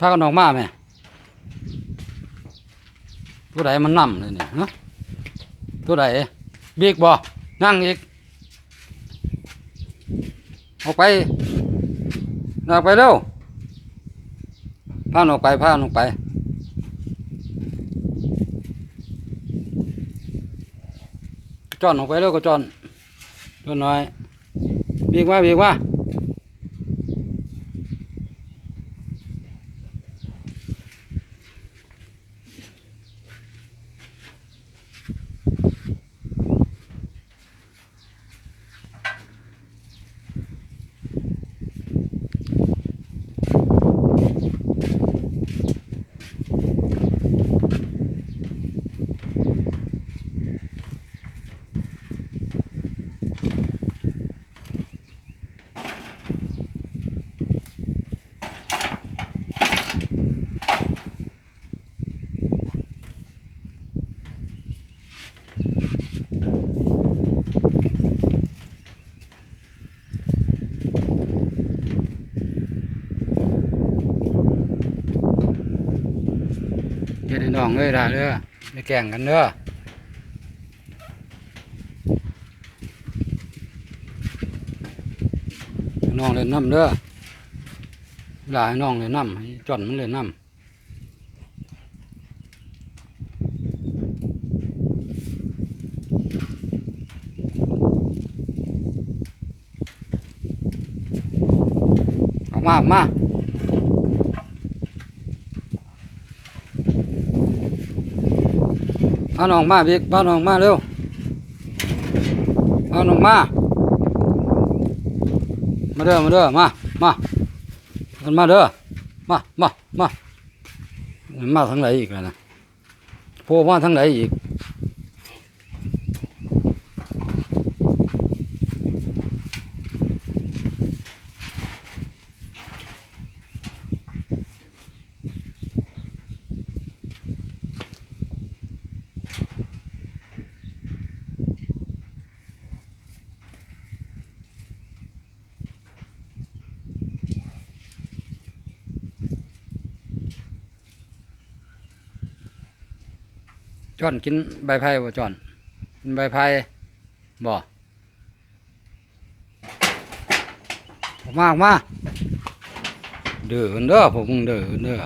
พากันออกมาไหมตัวใดมันนั่มเลยเนี่ยฮะตัวใดบีกบ่นั่งอีกออกไปออกไปเร็วพาออกไปพาออกไปจอนออกไปเร็วก็จอนตัวน้อยบีกมาบีกมา เฮ็ดให้น้องเอ้ยล่ะเด้อไม่แก่งกันเด้อน้องเล่นน้ำเด้อเวลาให้น้องเล่นน้ำจอนมันเล่นน้ำออกมาออกมาาน้องมาพี่พาน้องมาเร็วพาน้องมา มาเด้อ มาเด้อ มา มามันมาเด้อ มา มา มา มาทางไหนอีกแล้วนะโผล่มาทางไหนอีก จอนกินใบไผ่บ่จอนกินใบไผ่บ่ออกมาออกมาเดือเด้อพวกมึงเดือเด้อ